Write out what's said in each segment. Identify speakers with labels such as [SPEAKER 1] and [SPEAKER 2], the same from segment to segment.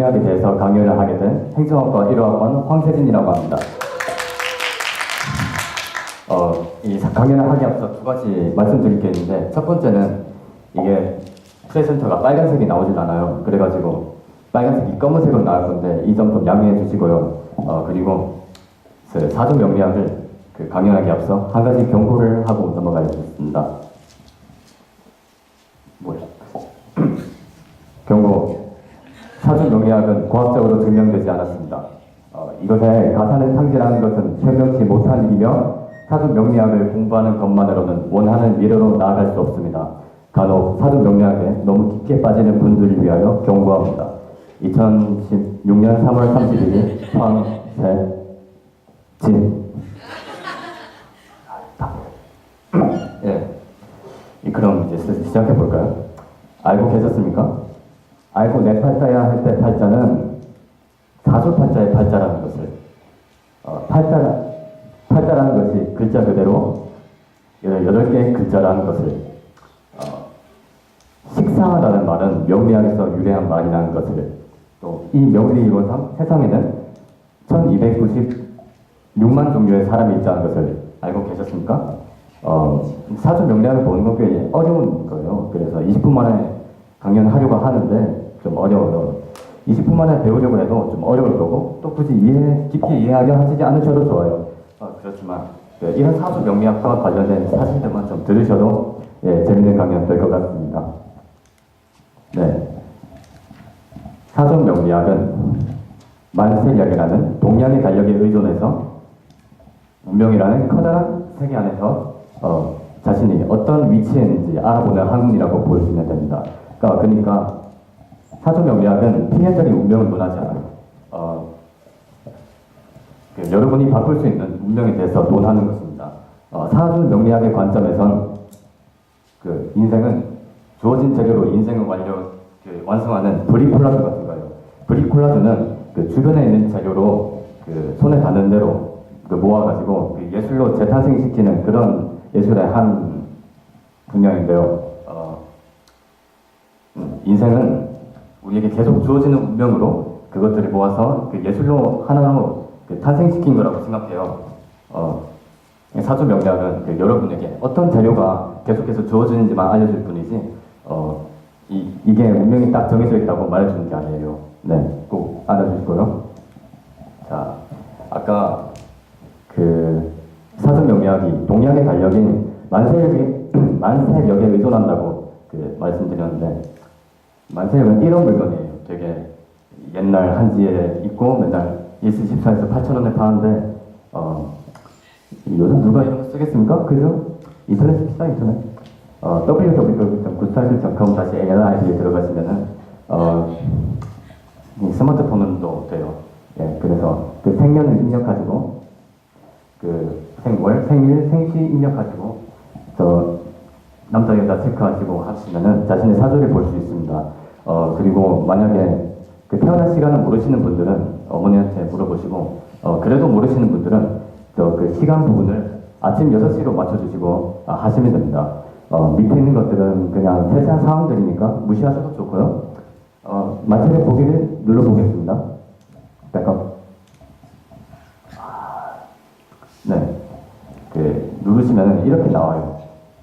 [SPEAKER 1] 명리학에 대해서 강연을 하게 된 행정학과 1호학번 황세진이라고 합니다. 어, 이 강연을 하기 앞서 두 가지 말씀드릴 게 있는데 첫 번째는 이게 프레젠터가 빨간색이 나오질 않아요. 그래가지고 빨간색이 검은색으로 나올 건데 이 점 좀 양해해 주시고요. 어, 그리고 그 사전 명리학을 그 강연하기 앞서 한 가지 경고를 하고 넘어가겠습니다. 뭐야? 경고. 명리학은 과학적으로 증명되지 않았습니다. 어, 이것의 가사를 탕진하는 것은 설명치 못한 일이며 사전 명리학을 공부하는 것만으로는 원하는 미래로 나아갈 수 없습니다. 간혹 사전 명리학에 너무 깊게 빠지는 분들을 위하여 경고합니다. 2016년 3월 31일 황세진 예. 이, 그럼 이제 시작해 볼까요? 알고 계셨습니까? 알고 내 팔자야 할 때 팔자는 사주 팔자의 팔자라는 것을 어, 팔자 팔자라는 것이 글자 그대로 여덟 개의 글자라는 것을 어, 식상하다는 말은 명리학에서 유래한 말이라는 것을 또 이 명리 이론상 세상에는 1296만 종류의 사람이 있다는 것을 알고 계셨습니까? 어, 사주 명리학을 보는 건 꽤 어려운 거예요. 그래서 20분 만에 강연을 하려고 하는데 좀 어려워요. 20분 만에 배우려고 해도 좀 어려울 거고 또 굳이 이해 깊이 이해하려 하시지 않으셔도 좋아요. 어, 그렇지만 네, 이런 사주 명리학과 관련된 사실들만 좀 들으셔도 예, 재밌는 강연 될 것 같습니다. 네. 사전 명리학은 만세력이라는 동양의 달력에 의존해서 운명이라는 커다란 세계 안에서 어, 자신이 어떤 위치에 있는지 알아보는 학문이라고 볼 수 있는 됩니다. 그러니까, 그러니까 사전 명리학은 필연적인 운명을 논하지 않아요. 어, 그 여러분이 바꿀 수 있는 운명에 대해서 논하는 것입니다. 어, 사주 명리학의 관점에선 그 인생은 주어진 재료로 인생을 완료 그 완성하는 브리콜라주 같은 거예요. 브리콜라주는 그 주변에 있는 재료로 그 손에 닿는 대로 그 모아가지고 그 예술로 재탄생시키는 그런 예술의 한 분야인데요. 어, 음, 인생은 우리에게 계속 주어지는 운명으로 그것들을 모아서 그 예술로 하나로 그 탄생시킨 거라고 생각해요. 어, 사주 명리학은 그 여러분에게 어떤 재료가 계속해서 주어지는지만 알려줄 뿐이지, 어, 이, 이게 운명이 딱 정해져 있다고 말해주는 게 아니에요. 네, 꼭 알아주시고요. 자, 아까 그 사전 명리학이 동양의 달력인 만세력이 만세력에 의존한다고 그 말씀드렸는데 만세력은 이런 물건이에요. 되게 옛날 한지에 있고 맨날 일스14에서 8천 원에 파는데 어, 요즘 누가 이런 거 쓰겠습니까? 그죠? 인터넷 씁시다 인터넷. 어, www.굿사이클.com 다시 ANI에 들어가시면은 어, 이 스마트폰도 돼요. 예, 그래서 그 생년을 입력하시고 그 생월, 생일, 생시 입력하시고 저 남자 여자 체크하시고 하시면은 자신의 사주를 볼 수 있습니다. 어 그리고 만약에 그 태어날 시간을 모르시는 분들은 어머니한테 물어보시고 어 그래도 모르시는 분들은 저 그 시간 부분을 아침 6시로 맞춰주시고 아, 하시면 됩니다. 어 밑에 있는 것들은 그냥 세세한 사항들이니까 무시하셔도 좋고요. 어 마침내 보기를 눌러보겠습니다. 백업. 네. 그 누르시면 이렇게 나와요.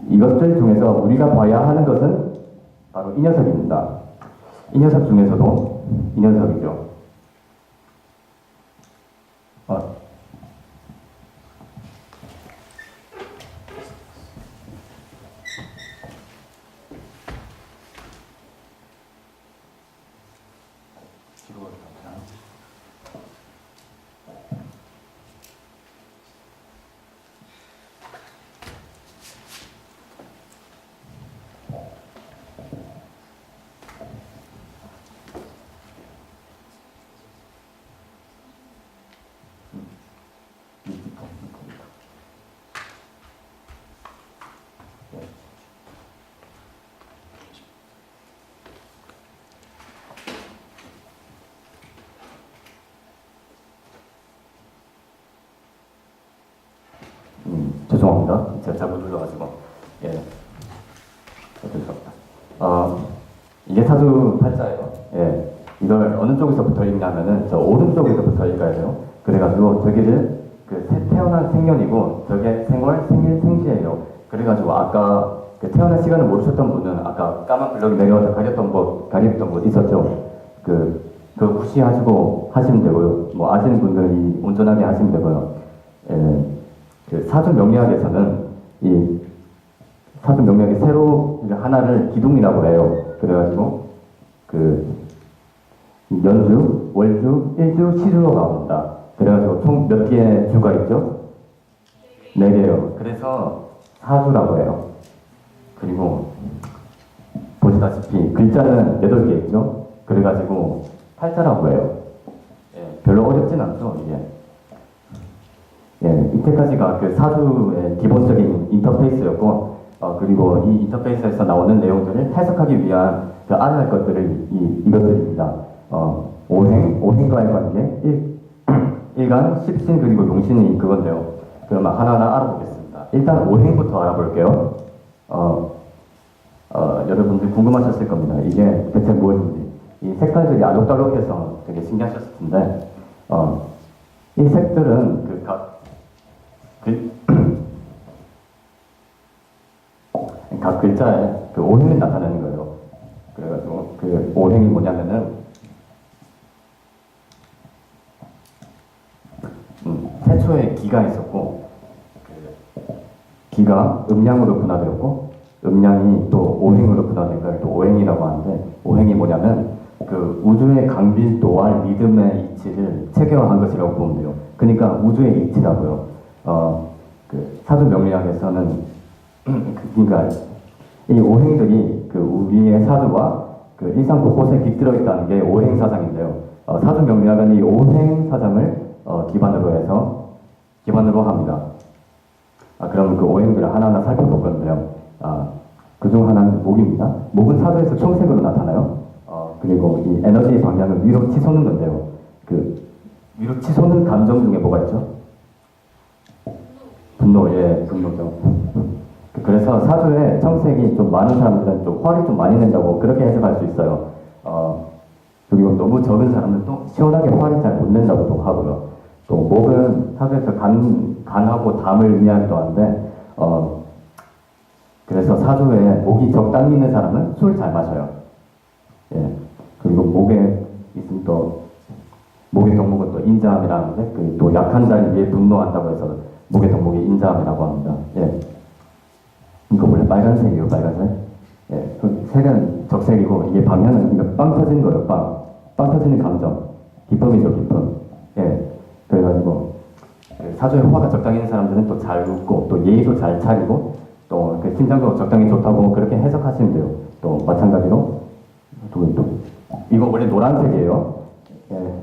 [SPEAKER 1] 이것들 중에서 우리가 봐야 하는 것은 바로 이 녀석입니다. 이 녀석 중에서도 이 녀석이죠. 어. 음, 죄송합니다. 제가 잘못 눌러가지고. 예. 없다. 어, 이게 사주 팔자예요. 예. 이걸 어느 쪽에서부터 읽냐면은 저 오른쪽에서부터 읽어야 돼요. 그래가지고 저기를 그 태- 태어난 생년이고 저게 생월 생일 생시예요. 그래가지고 아까 그 태어난 시간을 모르셨던 분은 아까 까만 블럭이 내려와서 가렸던 곳 가렸던 곳 있었죠. 그, 그 무시하시고 하시면 되고요. 뭐 아시는 분들은 이 온전하게 하시면 되고요. 예, 그 사주 명리학에서는 이 사주 명리학의 새로 하나를 기둥이라고 해요. 그래가지고 그 연주, 월주, 일주, 시주로 나옵니다. 그래가지고 총 몇 개의 주가 있죠? 네 개요. 그래서 사주라고 해요. 그리고 보시다시피 글자는 여덟 개 있죠? 그래가지고 팔자라고 해요. 예, 별로 어렵진 않죠, 이게. 예, 이때까지가 그 사주의 기본적인 인터페이스였고, 어, 그리고 이 인터페이스에서 나오는 내용들을 해석하기 위한 그 알아야 할 것들을 이, 이것들입니다. 어, 오행, 오행과의 관계, 일, 일간, 십신, 그리고 용신이 그건데요. 그러면 하나하나 알아보겠습니다. 일단 오행부터 알아볼게요. 어, 어, 여러분들 궁금하셨을 겁니다. 이게 대체 무엇인지. 이 색깔들이 알록달록해서 되게 신기하셨을 텐데, 어, 이 색들은 그 각 글자에 그 오행을 나타내는 거예요. 그래가지고 그 오행이 뭐냐면은, 음, 태초에 기가 있었고, 그 기가 음양으로 분화되었고, 음양이 또 오행으로 분화된 걸 또 오행이라고 하는데, 오행이 뭐냐면, 그 우주의 강밀도와 리듬의 이치를 체계화한 것이라고 보면 돼요. 그러니까 우주의 이치라고요. 어, 그 사주 명리학에서는 그러니까 이 오행들이 그 우리의 사주와 그 일상 곳곳에 깃들어 있다는 게 오행 사상인데요. 어, 사주 명리학은 이 오행 사상을 어, 기반으로 해서 기반으로 합니다. 아, 그럼 그 오행들을 하나하나 살펴볼 건데요. 아, 그중 하나는 목입니다. 목은 사주에서 청색으로 나타나요. 어, 그리고 이 에너지의 방향은 위로 치솟는 건데요. 그 위로 치솟는 감정 중에 뭐가 있죠? 분노, 예, 분노죠. 그래서 사주에 청색이 좀 많은 사람들은 좀 화를 좀 많이 낸다고 그렇게 해석할 수 있어요. 어, 그리고 너무 적은 사람은 또 시원하게 화를 잘 못 낸다고도 하고요. 또 목은 사주에서 간, 간하고 담을 의미하기도 하는데, 어, 그래서 사주에 목이 적당히 있는 사람은 술 잘 마셔요. 예. 그리고 목에 있으면 또, 목의 덕목은 또 인자함이라는데, 그 또 약한 자에 위해 분노한다고 해서 목의 덕목이 인자함이라고 합니다. 예. 빨간색이에요, 빨간색. 예. 그 색은 적색이고, 이게 방향은 이거 빵 터진 거예요, 빵. 빵 터지는 감정. 기쁨이죠, 기쁨. 예. 그래가지고, 그 사주에 화가 적당히 있는 사람들은 또 잘 웃고, 또 예의도 잘 차리고, 또 그 심장도 적당히 좋다고 그렇게 해석하시면 돼요. 또 마찬가지로, 또, 또, 이거 원래 노란색이에요. 예.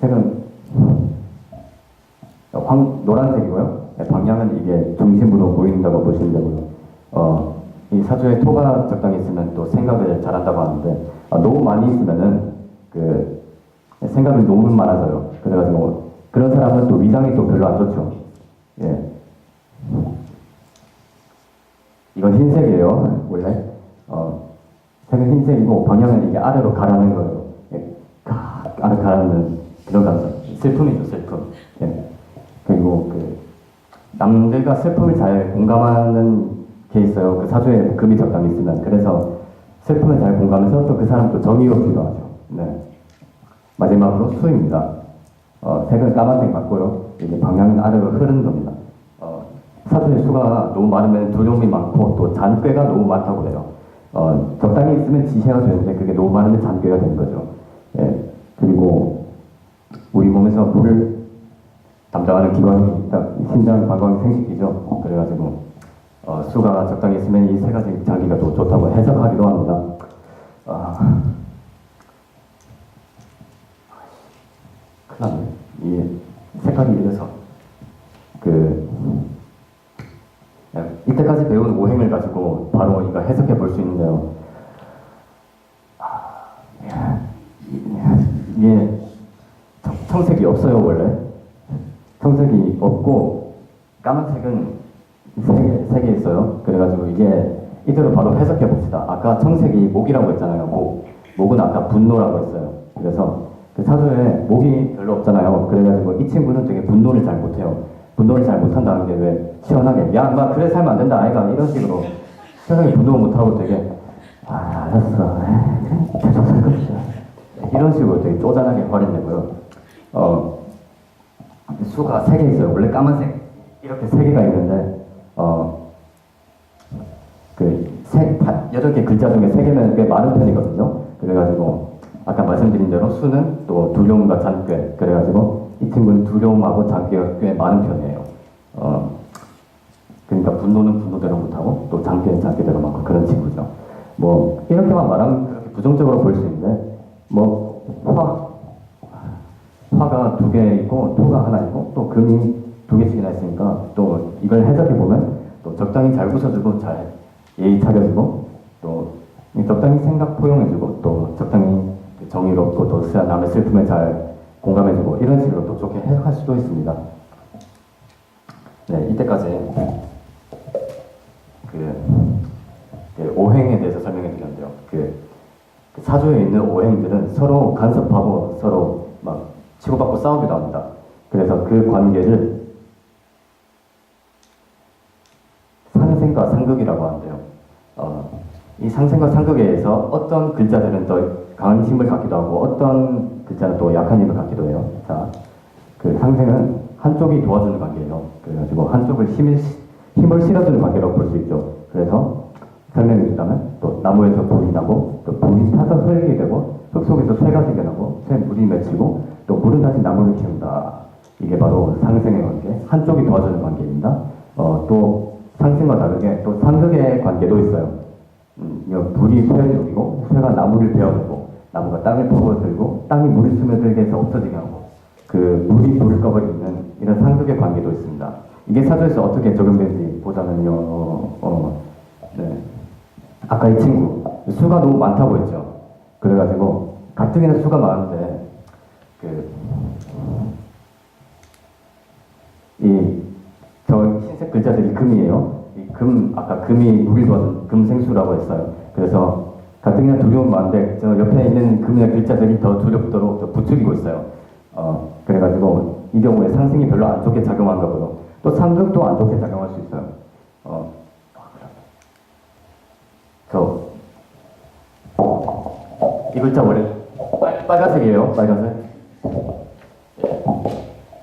[SPEAKER 1] 색은 황, 노란색이고요. 예, 방향은 이게 중심으로 보인다고 보시면 되고요. 어, 이 사주에 토가 적당히 있으면 또 생각을 잘한다고 하는데, 아, 너무 많이 있으면은 그 생각이 너무 많아져요. 그래가지고 그런 사람은 또 위장이 또 별로 안 좋죠. 예. 이건 흰색이에요, 원래. 어, 색은 흰색이고 방향은 이게 아래로 가라는 거예요. 예, 가, 아래 가라는 그런 감정. 슬픔이죠, 슬픔. 예. 그리고 그 남들과 슬픔을 잘 공감하는 게 있어요. 그 사주에 금이 적당히 있으면. 그래서 슬픔을 잘 공감해서 또 그 사람도 정의롭기도 하죠. 네. 마지막으로 수입니다. 어, 색은 까만색 맞고요. 이게 방향은 아래로 흐르는 겁니다. 어, 사주의 수가 너무 많으면 두려움이 많고 또 잔꾀가 너무 많다고 해요. 어, 적당히 있으면 지혜가 되는데 그게 너무 많으면 잔꾀가 되는 거죠. 예. 그리고 우리 몸에서 물을 담당하는 기관이 딱 심장, 방광, 생식기죠. 그래가지고 어, 수가 적당히 있으면 이 세 가지 장기가 더 좋다고 해석하기도 합니다. 아, 큰일 났네. 이 색깔이 이래서 그 야, 이때까지 배운 오행을 가지고 바로 이거 해석해 볼 수 있는데요. 아, 야, 이- 이게 청- 청색이 없어요 원래. 청색이 없고 까만색은 세 개, 세개 있어요. 그래가지고 이게 이대로 바로 해석해 봅시다. 아까 청색이 목이라고 했잖아요. 목. 목은 아까 분노라고 했어요. 그래서 그 사주에 목이 별로 없잖아요. 그래가지고 이 친구는 되게 분노를 잘 못해요. 분노를 잘 못한다는 게 왜 시원하게 야, 막 그래 살면 안 된다, 아이가 이런 식으로 시원하게 분노 못하고 되게 아 알았어, 계속 살 것이야. 이런 식으로 되게 쪼잔하게 화를 내고요. 어 수가 세 개 있어요. 원래 까만색 이렇게 세 개가 있는데 어. 그 세, 다, 여덟 개 글자 중에 세 개면 꽤 많은 편이거든요. 그래가지고 아까 말씀드린 대로 수는 또 두려움과 잔꾀 그래가지고 이 친구는 두려움하고 잔꾀가 꽤 많은 편이에요. 어, 그러니까 분노는 분노대로 못하고 또 잔꾀는 잔꾀대로 많고 그런 친구죠. 뭐 이렇게만 말하면 그렇게 부정적으로 볼 수 있는데 뭐 화, 화가 두 개 있고 토가 하나 있고 또 금이 두 개씩이나 있으니까 또 이걸 해석해 보면 또 적당히 잘 웃어주고 잘 예의 차려주고 또 적당히 생각 포용해주고 또 적당히 정의롭고 또 슬- 남의 슬픔에 잘 공감해주고 이런 식으로 또 좋게 해석할 수도 있습니다. 네 이때까지 그, 그 오행에 대해서 설명해 드렸는데요. 그, 그 사주에 있는 오행들은 서로 간섭하고 서로 막 치고받고 싸우기도 합니다. 그래서 그 관계를 상생과 상극이라고 하는데요. 어, 이 상생과 상극에 의해서 어떤 글자들은 더 강한 힘을 갖기도 하고 어떤 글자는 또 약한 힘을 갖기도 해요. 자, 그 상생은 한쪽이 도와주는 관계예요. 그래가지고 한쪽을 힘을, 힘을 실어주는 관계라고 볼 수 있죠. 그래서 설명해 주자면 또 나무에서 불이 나고 또 불이 타서 흙이 되고 흙 속에서 쇠가 생겨나고 쇠 물이 맺히고 또 물은 다시 나무를 키운다. 이게 바로 상생의 관계, 한쪽이 도와주는 관계입니다. 어, 또 상생과 다르게 또 상극의 관계도 있어요. 음, 불이 쇠를 녹이고 쇠가 나무를 베어내고 나무가 땅을 퍼부어들고 땅이 물을 스며들게 해서 없어지게 하고 그 물이 불을 꺼버리는 이런 상극의 관계도 있습니다. 이게 사주에서 어떻게 적용되는지 보자면요. 어, 네. 아까 이 친구 수가 너무 많다고 했죠. 그래가지고 가뜩이나 수가 많은데 그 색 글자들이 금이에요. 이금 아까 금이 도와준 금생수라고 했어요. 그래서 가뜩이나 두려움 많은데 저 옆에 있는 금의 글자들이 더 두렵도록 더 부추기고 있어요. 어 그래가지고 이 경우에 상승이 별로 안 좋게 작용한 거고요. 또 상극도 안 좋게 작용할 수 있어요. 어, 저, 이 글자 원래 빨, 빨간색이에요, 빨간색. 예.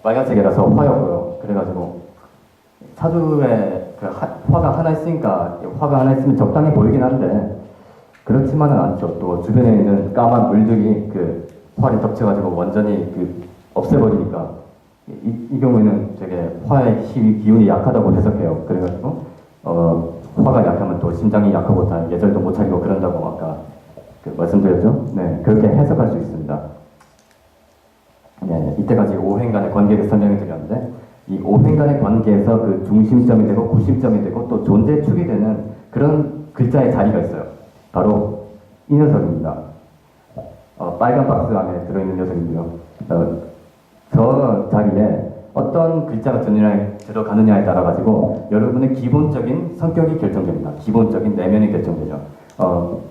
[SPEAKER 1] 빨간색이라서 화였고요. 그래가지고 사주에 그 하- 화가 하나 있으니까 화가 하나 있으면 적당히 보이긴 한데 그렇지만은 않죠. 또 주변에 있는 까만 물들이 그 화를 덮쳐가지고 완전히 그 없애버리니까 이, 이 경우에는 되게 화의 힘이 기운이 약하다고 해석해요. 그래가지고 어, 화가 약하면 또 심장이 약하고 다 예절도 못 차리고 그런다고 아까 그 말씀드렸죠. 네, 그렇게 해석할 수 있습니다. 네, 이때까지 오행 간의 관계를 설명해 드렸는데 이 오행 간의 관계에서 그 중심점이 되고 구심점이 되고 또 존재축이 되는 그런 글자의 자리가 있어요. 바로 이 녀석입니다. 어, 빨간 박스 안에 들어있는 녀석이고요. 어, 저 자리에 어떤 글자가 들어가느냐에, 따라 가지고 여러분의 기본적인 성격이 결정됩니다. 기본적인 내면이 결정되죠. 어,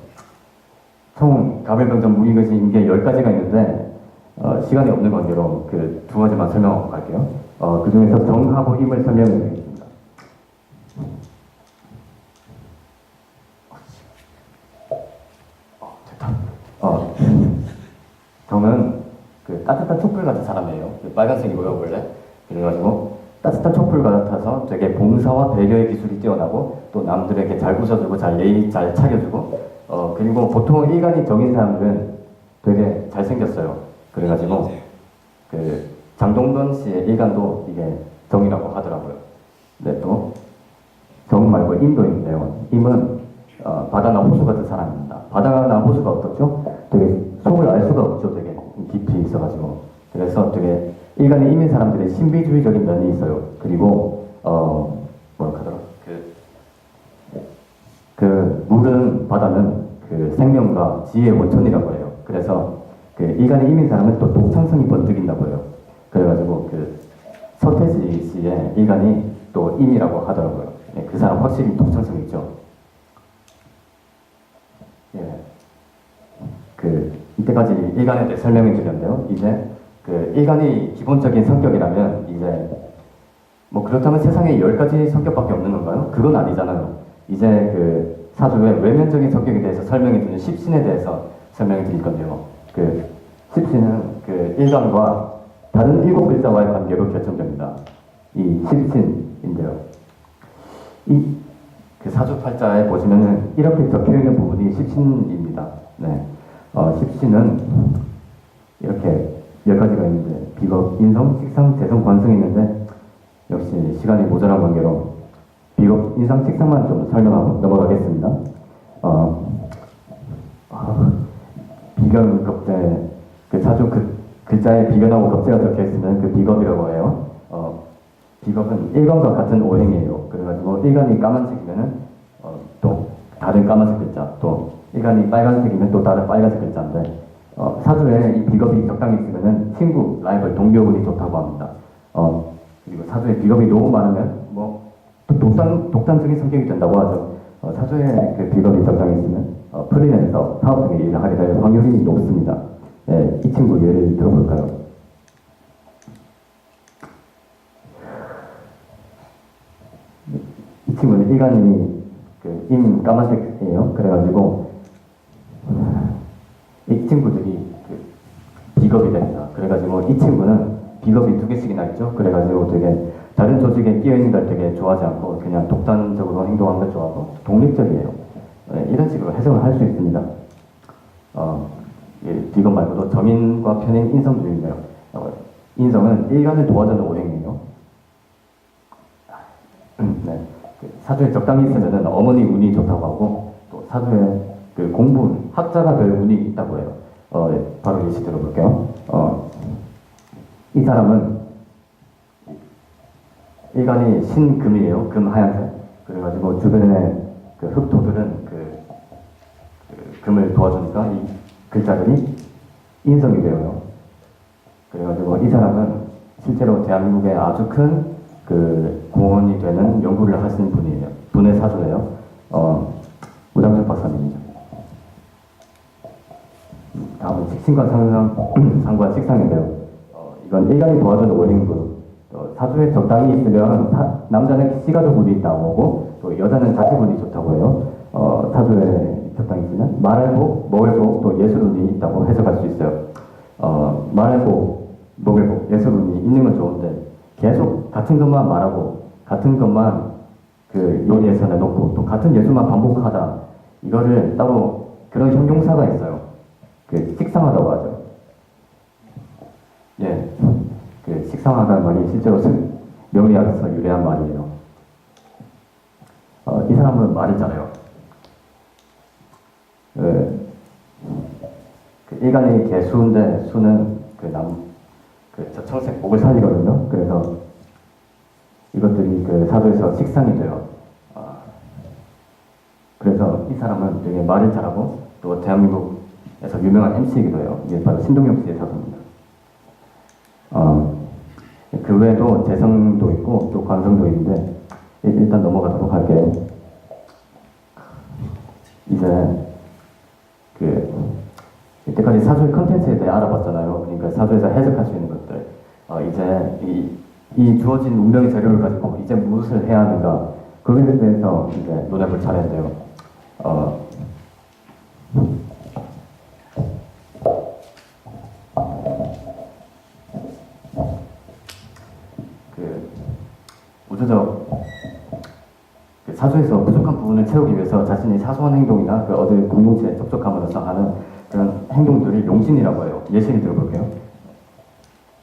[SPEAKER 1] 총 가별병전 무기거진 게 10가지가 있는데 어, 시간이 없는 관계로 그 두 가지만 설명하고 갈게요. 어, 그 중에서 정하고 힘을 설명해 드리겠습니다. 어, 정은 그 따뜻한 촛불 같은 사람이에요. 그 빨간색이고요, 원래. 그래가지고 따뜻한 촛불 같아서 되게 봉사와 배려의 기술이 뛰어나고 또 남들에게 잘 웃어주고 잘 예의 잘 차려주고 어 그리고 보통 일간이 정인 사람들은 되게 잘생겼어요. 그래가지고 그 장동건 씨의 일간도 이게 정이라고 하더라고요. 네, 또정 말고 임도 있는데요. 임은 어, 바다나 호수 같은 사람입니다. 바다나 호수가 어떻죠? 되게 속을 알 수가 없죠. 되게 깊이 있어가지고 그래서 되게 일간의 임인 사람들의 신비주의적인 면이 있어요. 그리고 어 뭐라 하더라? 그, 그 물은 바다는 그 생명과 지혜의 원천이라고 해요. 그래서 그 일간의 임인 사람은 또 독창성이 번뜩인다고 해요. 그래가지고 그 서태지 씨의 일간이 또 임이라고 하더라고요. 예, 그 사람 확실히 독창성이 있죠. 예. 그 일간에 대해 설명해 드렸는데요. 이제 그 일간이 기본적인 성격이라면 이제 뭐 그렇다면 세상에 열 가지 성격밖에 없는 건가요? 그건 아니잖아요. 이제 그 사주의 외면적인 성격에 대해서 설명해 주는 십신에 대해서 설명해 드릴 건데요. 그 십신은 그 일간과 다른 일곱 글자와의 관계로 결정됩니다. 이 십신인데요. 이 그 사주 팔자에 보시면은 이렇게 적혀 있는 부분이 십신입니다. 네. 어, 십신은 이렇게 열 가지가 있는데 비겁, 인성, 식상, 재성, 관성이 있는데 역시 시간이 모자란 관계로 비겁, 인상, 식상만 좀 설명하고 넘어가겠습니다. 어, 아, 비견, 겁재, 그 사주 그 글자에 비견하고 겁재가 적혀 있으면 그 비겁이라고 해요. 어, 비겁은 일간과 같은 오행이에요. 그래가지고 일간이 까만색이면은 어, 또 다른 까만색 글자, 또 일간이 빨간색이면 또 다른 빨간색 글자인데 어, 사주에 이 비겁이 적당히 있으면은 친구, 라이벌, 동료분이 좋다고 합니다. 어, 그리고 사주에 비겁이 너무 많으면 뭐또 독단, 독단적인 성격이 된다고 하죠. 어, 사주에 그 비겁이 적당히 있으면 어, 프리랜서, 사업 등의 일을 하게 될 확률이 높습니다. 예, 이 친구 예를 들어 볼까요? 이 친구는 일간이 그 임 까만색이에요. 그래가지고 이 친구들이 그 비겁이 됩니다. 그래가지고 이 친구는 비겁이 두 개씩이나 있죠. 그래가지고 되게 다른 조직에 끼어 있는 걸 되게 좋아하지 않고 그냥 독단적으로 행동하는 걸 좋아하고 독립적이에요. 네, 이런 식으로 해석을 할 수 있습니다. 어, 예, 비겁 말고도 점인과 편인 인성주의인데요. 어, 인성은 일간을 도와주는 오행이에요. 네. 그 사주에 적당히 있으면은 어머니 운이 좋다고 하고 또 사주에 그 공부 학자가 될 운이 있다고 해요. 어, 예, 바로 예시 들어볼게요. 어, 이 사람은 일간이 신금이에요. 금 하얀색. 그래가지고 주변에 그 흑토들은 그, 그 금을 도와주니까 이 글자들이 인성이 되어요. 그래가지고 이 사람은 실제로 대한민국에 아주 큰 그 공헌이 되는 연구를 하시는 분이에요. 분의 사주예요. 어, 우장철 박사님이죠. 다음은 식신과 상상, 상과 식상인데요. 어, 이건 일간이 도와주는 오행이고 또 사주에 적당히 있으면 사- 남자는 시가족운이 하고 또 여자는 자식운이 좋다고 해요. 어, 사주에 있으면 말해복, 먹을복, 또 예술운이 있다고 해석할 수 있어요. 어, 말해복, 먹을복, 예술운이 있는 건 좋은데 계속 같은 것만 말하고 같은 것만 그 요리에서 내놓고 또 같은 예술만 반복하다 이거를 따로 그런 형용사가 있어요. 그 식상하다고 하죠. 예, 그 식상하다는 말이 실제로 스- 명리학에서 유래한 말이에요. 어, 이 사람은 말이 잘해요. 그, 그 일간의 개수인데 수는 그 남, 그 저청색 목을 살리거든요. 그래서 이것들이 그 사도에서 식상이 돼요. 아, 그래서 이 사람은 되게 말을 잘하고 또 대한민국에서 유명한 MC이기도 해요. 이게 바로 신동엽 씨의 사도입니다. 어, 그 외에도 재성도 있고 또 관성도 있는데 일- 일단 넘어가도록 할게요. 이제 그 이때까지 사주의 컨텐츠에 대해 알아봤잖아요. 그러니까 사주에서 해석할 수 있는 것들. 어, 이제 이, 이 주어진 운명의 재료를 가지고 이제 무엇을 해야 하는가 그것에 대해서 이제 논해볼 차례인데요. 어, 그 우주적 그 사주에서 채우기 위해서 자신의 사소한 행동이나 그 어디 공동체에 접촉함으로써 하는 그런 행동들을 용신이라고 해요. 예시를 들어볼게요.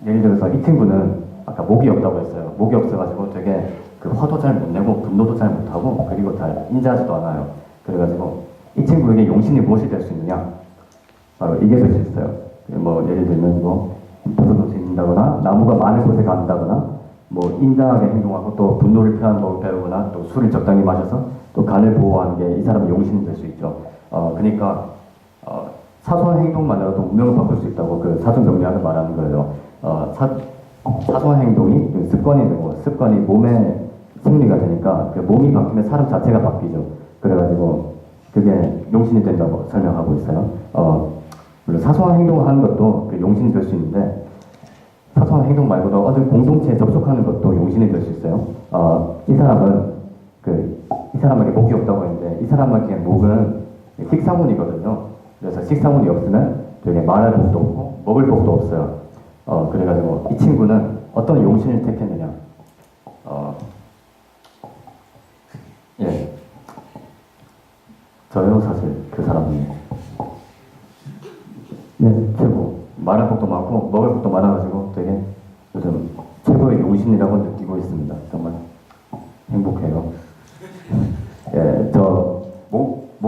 [SPEAKER 1] 예를 들어서 이 친구는 아까 목이 없다고 했어요. 목이 없어가지고 되게 그 화도 잘 못 내고 분노도 잘 못하고 그리고 잘 인자하지도 않아요. 그래가지고 이 친구에게 용신이 무엇이 될 수 있느냐? 바로 이게 될 수 있어요. 그뭐 예를 들면 뭐 버섯을 짓는다거나 나무가 많은 곳에 간다거나 뭐 인자하게 행동하고 또 분노를 표하는 법을 배우거나 또 술을 적당히 마셔서 또 간을 보호하는 게 이 사람의 용신이 될 수 있죠. 어 그러니까 어, 사소한 행동만으로도 운명을 바꿀 수 있다고 그 사전 명리학을 말하는 거예요. 어, 사, 사소한 행동이 그 습관이 되고 습관이 몸의 생리가 되니까 그 몸이 바뀌면 사람 자체가 바뀌죠. 그래가지고 그게 용신이 된다고 설명하고 있어요. 어, 물론 사소한 행동을 하는 것도 그 용신이 될 수 있는데 사소한 행동 말고도 어떤 공동체에 접속하는 것도 용신이 될 수 있어요. 어, 이 사람은 그 이 사람에게 목이 없다고 했는데 이 사람에게 목은 식사문이거든요. 그래서 식사문이 없으면 되게 말할 복도 없고 먹을 복도 없어요. 어, 그래가지고 이 친구는 어떤 용신을 택했느냐? 어, 예, 저요 사실 그 사람이 네 최고 말할 것도 많고 먹을 것도 많아가지고 되게 요즘 최고의 용신이라고 느끼고 있습니다 정말 행복해요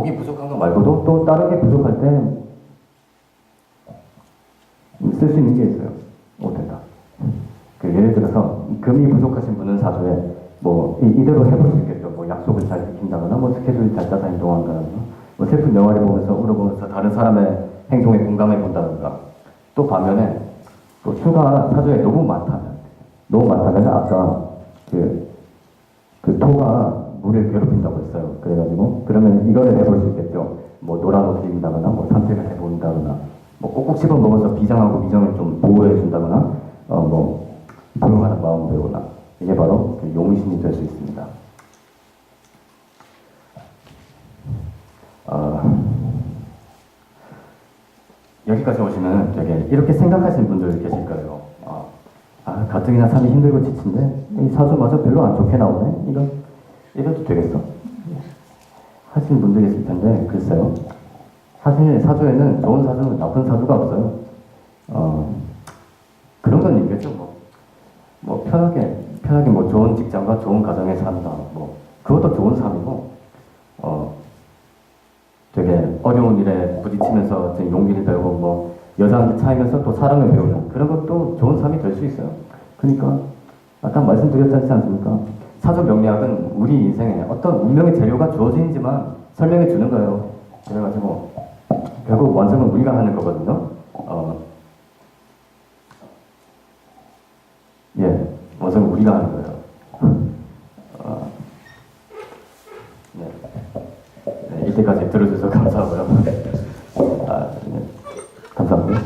[SPEAKER 1] 목 목이 부족한 거 말고도 또 다른 게 부족할 때 쓸 수 있는 게 있어요 오대다 그 예를 들어서 금이 부족하신 분은 사주에 뭐 이, 이대로 해볼 수 있겠죠. 뭐 약속을 잘 지킨다거나 뭐 스케줄 잘 짜서 행동한다거나 뭐 슬픈 영화를 보면서 울어보면서 다른 사람의 행동에 공감해 본다든가 또 반면에 또 휴가 사주에 너무 많다면 너무 많다면 아까 그, 그 토가 물을 괴롭힌다고 했어요. 그래가지고 그러면 이거를 해볼 수 있겠죠. 뭐 노란 옷을 입는다거나 뭐 산책을 해본다거나 뭐 꼭꼭 씹어 먹어서 비장하고 미정을 좀 보호해 준다거나 어뭐 조용하는 마음 배우나 이게 바로 그 용신이 될 수 있습니다. 어, 여기까지 오시면 되게 이렇게 생각하시는 분들 계실 거예요. 어, 아, 가뜩이나 삶이 힘들고 지친데 이 사주마저 별로 안 좋게 나오네. 이거 이래도 되겠어? 하시는 분들이 있을 텐데 글쎄요. 사실 사주에는 좋은 사주는 나쁜 사주가 없어요. 어, 그런 건 있겠죠. 뭐, 뭐 편하게 편하게 뭐 좋은 직장과 좋은 가정에 산다. 뭐 그것도 좋은 삶이고 어 되게 어려운 일에 부딪히면서 용기를 배우고 뭐 여자한테 차이면서 또 사랑을 배우는 그런 것도 좋은 삶이 될 수 있어요. 그러니까 아까 말씀드렸지 않습니까? 사전 명리학은 우리 인생에 어떤 운명의 재료가 주어지지만 설명해 주는 거예요. 그래가지고 결국 완성은 우리가 하는 거거든요. 어. 예, 완성은 우리가 하는 거예요. 어. 네. 네, 이때까지 들어주셔서 감사하고요. 아, 네. 감사합니다.